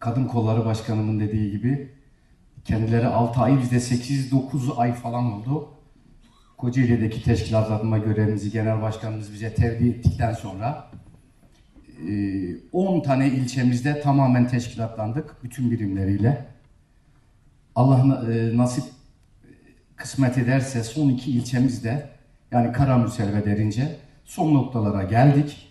Kadın Kolları Başkanımın dediği gibi kendileri 6 ay bizde 8-9 ay falan oldu. Kocaeli'deki teşkilatlanma görevimizi genel başkanımız bize tevdi ettikten sonra e, 10 tane ilçemizde tamamen teşkilatlandık bütün birimleriyle. Allah e, nasip kısmet ederse son iki ilçemizde yani Karamürsel ve Derince son noktalara geldik.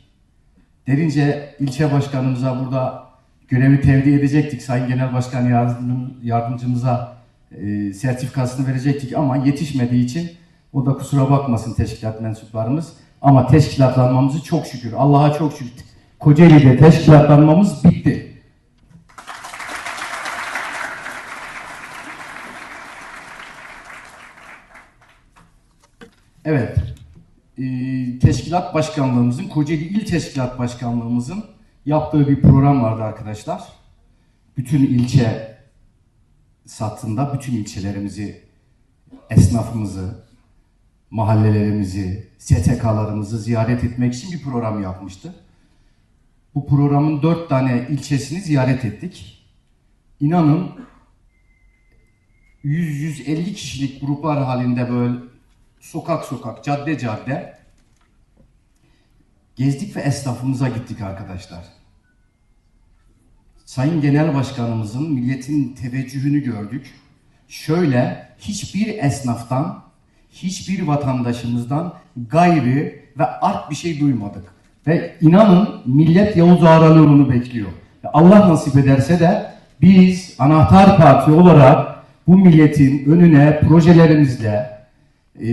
Derince ilçe başkanımıza burada görevi tevdi edecektik. Sayın Genel Başkan yardım- yardımcımıza e, sertifikasını verecektik ama yetişmediği için o da kusura bakmasın teşkilat mensuplarımız. Ama teşkilatlanmamızı çok şükür, Allah'a çok şükür Kocaeli'de teşkilatlanmamız bitti. Evet. Ee, teşkilat başkanlığımızın, Kocaeli İl Teşkilat Başkanlığımızın yaptığı bir program vardı arkadaşlar. Bütün ilçe satında bütün ilçelerimizi, esnafımızı, mahallelerimizi, STK'larımızı ziyaret etmek için bir program yapmıştı. Bu programın dört tane ilçesini ziyaret ettik. İnanın 100-150 kişilik gruplar halinde böyle sokak sokak, cadde cadde gezdik ve esnafımıza gittik arkadaşlar. Sayın Genel Başkanımızın milletin teveccühünü gördük. Şöyle hiçbir esnaftan, hiçbir vatandaşımızdan gayrı ve art bir şey duymadık. Ve inanın millet Yavuz Ağralıoğlu'nu bekliyor. Allah nasip ederse de biz anahtar parti olarak bu milletin önüne projelerimizle, e,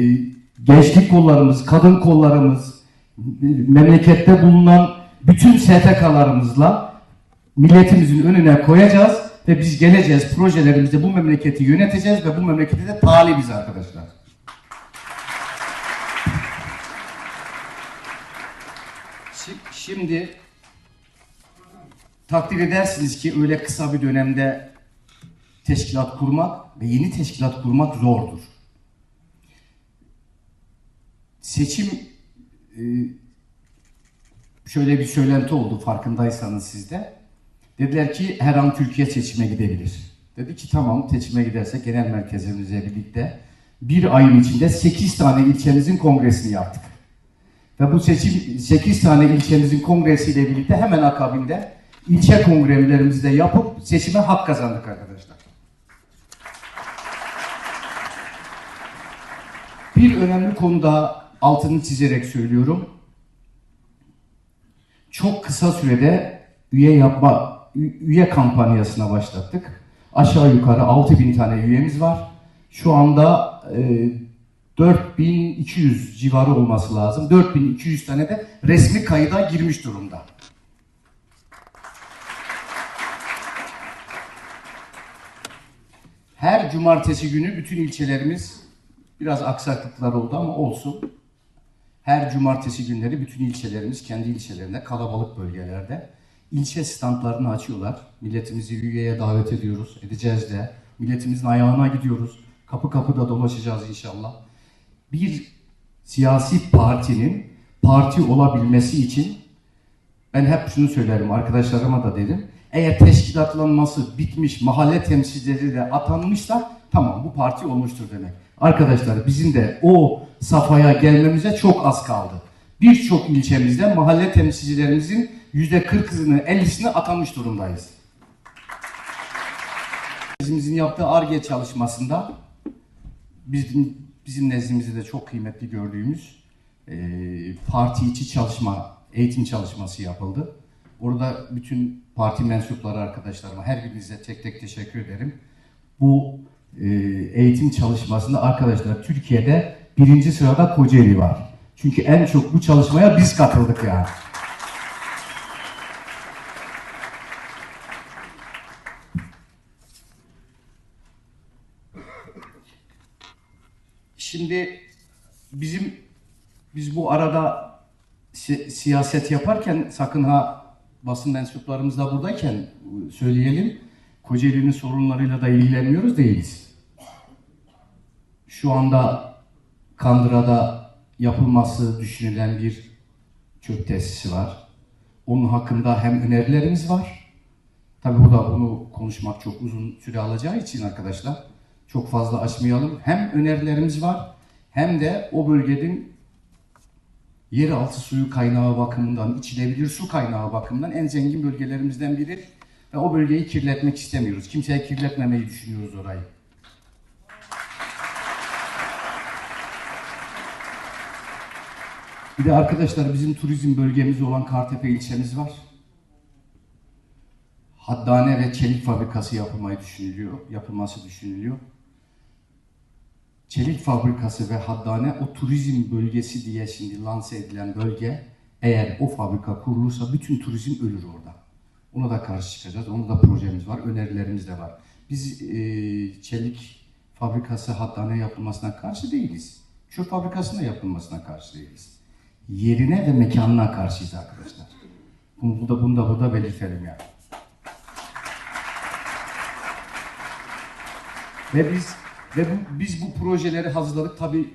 gençlik kollarımız, kadın kollarımız, memlekette bulunan bütün STK'larımızla milletimizin önüne koyacağız ve biz geleceğiz projelerimizde bu memleketi yöneteceğiz ve bu memlekete de talibiz arkadaşlar. Şi- Şimdi takdir edersiniz ki öyle kısa bir dönemde teşkilat kurmak ve yeni teşkilat kurmak zordur. Seçim e, şöyle bir söylenti oldu farkındaysanız siz de. Dediler ki her an Türkiye seçime gidebilir. Dedi ki tamam seçime gidersek genel merkezimizle birlikte bir ayın içinde 8 tane ilçemizin kongresini yaptık. Ve bu seçim 8 tane ilçemizin kongresiyle birlikte hemen akabinde ilçe kongrelerimizi de yapıp seçime hak kazandık arkadaşlar. Bir önemli konuda altını çizerek söylüyorum. Çok kısa sürede üye yapma üye kampanyasına başlattık. Aşağı yukarı 6000 tane üyemiz var. Şu anda e, 4200 civarı olması lazım. 4200 tane de resmi kayıda girmiş durumda. Her cumartesi günü bütün ilçelerimiz biraz aksaklıklar oldu ama olsun. Her cumartesi günleri bütün ilçelerimiz kendi ilçelerinde kalabalık bölgelerde ilçe standlarını açıyorlar. Milletimizi üyeye davet ediyoruz. Edeceğiz de. Milletimizin ayağına gidiyoruz. Kapı kapıda dolaşacağız inşallah. Bir siyasi partinin parti olabilmesi için ben hep şunu söylerim arkadaşlarıma da dedim. Eğer teşkilatlanması bitmiş, mahalle temsilcileri de atanmışsa tamam bu parti olmuştur demek. Arkadaşlar bizim de o safhaya gelmemize çok az kaldı. Birçok ilçemizde mahalle temsilcilerimizin yüzde 40'ını, 50'sini atamış durumdayız. Bizimizin yaptığı ARGE çalışmasında bizim, bizim nezdimizde de çok kıymetli gördüğümüz e, parti içi çalışma, eğitim çalışması yapıldı. Orada bütün parti mensupları arkadaşlarıma, her birinize tek tek teşekkür ederim. Bu e, eğitim çalışmasında arkadaşlar Türkiye'de birinci sırada Kocaeli var. Çünkü en çok bu çalışmaya biz katıldık yani. Şimdi bizim biz bu arada si- siyaset yaparken sakın ha basın mensuplarımız da buradayken söyleyelim. Kocaeli'nin sorunlarıyla da ilgileniyoruz değiliz. Şu anda Kandıra'da yapılması düşünülen bir çöp tesisi var. Onun hakkında hem önerilerimiz var. Tabii burada bunu konuşmak çok uzun süre alacağı için arkadaşlar çok fazla açmayalım. Hem önerilerimiz var hem de o bölgenin yeraltı suyu kaynağı bakımından, içilebilir su kaynağı bakımından en zengin bölgelerimizden biri. Ve o bölgeyi kirletmek istemiyoruz. Kimseye kirletmemeyi düşünüyoruz orayı. Bir de arkadaşlar bizim turizm bölgemiz olan Kartepe ilçemiz var. Haddane ve çelik fabrikası yapılmayı düşünülüyor, yapılması düşünülüyor. Çelik fabrikası ve haddane o turizm bölgesi diye şimdi lanse edilen bölge eğer o fabrika kurulursa bütün turizm ölür orada. Ona da karşı çıkacağız. Onun da projemiz var, önerilerimiz de var. Biz e, çelik fabrikası haddane yapılmasına karşı değiliz. Çöp fabrikasının yapılmasına karşı değiliz. Yerine ve mekanına karşıyız arkadaşlar. Bunu da bunu da burada belirtelim yani. Ve biz ve bu, biz bu projeleri hazırladık. Tabii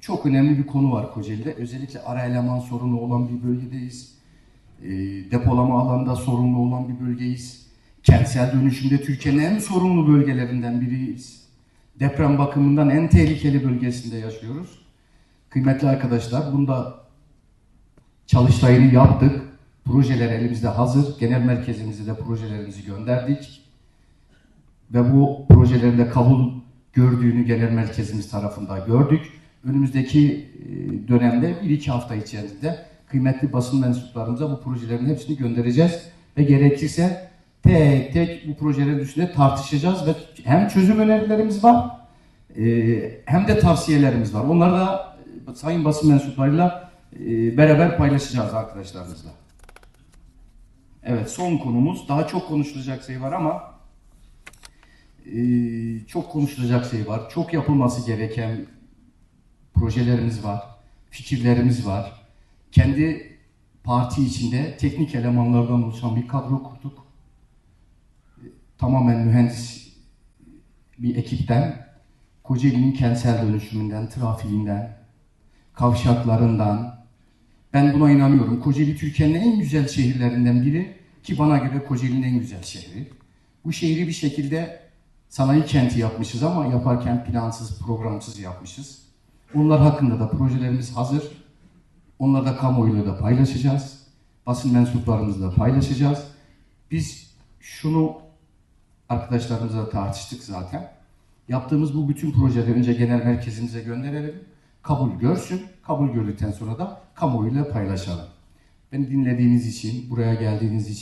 çok önemli bir konu var Kocaeli'de. Özellikle ara eleman sorunu olan bir bölgedeyiz. E, depolama alanında sorunlu olan bir bölgeyiz. Kentsel dönüşümde Türkiye'nin en sorunlu bölgelerinden biriyiz. Deprem bakımından en tehlikeli bölgesinde yaşıyoruz. Kıymetli arkadaşlar, bunda çalıştayını yaptık. Projeler elimizde hazır. Genel merkezimize de projelerimizi gönderdik ve bu projelerin de kabul gördüğünü genel merkezimiz tarafından gördük. Önümüzdeki e, dönemde bir iki hafta içerisinde kıymetli basın mensuplarımıza bu projelerin hepsini göndereceğiz ve gerekirse tek tek bu projelerin üstünde tartışacağız ve hem çözüm önerilerimiz var e, hem de tavsiyelerimiz var. Onları da e, sayın basın mensuplarıyla beraber paylaşacağız arkadaşlarımızla. Evet son konumuz daha çok konuşulacak şey var ama ee, çok konuşulacak şey var. Çok yapılması gereken projelerimiz var. Fikirlerimiz var. Kendi parti içinde teknik elemanlardan oluşan bir kadro kurduk. Ee, Tamamen mühendis bir ekipten Kocaeli'nin kentsel dönüşümünden, trafiğinden, kavşaklarından ben buna inanıyorum. Kocaeli Türkiye'nin en güzel şehirlerinden biri ki bana göre Kocaeli'nin en güzel şehri. Bu şehri bir şekilde sanayi kenti yapmışız ama yaparken plansız, programsız yapmışız. Onlar hakkında da projelerimiz hazır. Onları da kamuoyuyla da paylaşacağız. Basın mensuplarımızla paylaşacağız. Biz şunu arkadaşlarımızla tartıştık zaten. Yaptığımız bu bütün projeleri önce genel merkezimize gönderelim. Kabul görsün. Kabul gördükten sonra da kamuoyuyla paylaşalım. Beni dinlediğiniz için, buraya geldiğiniz için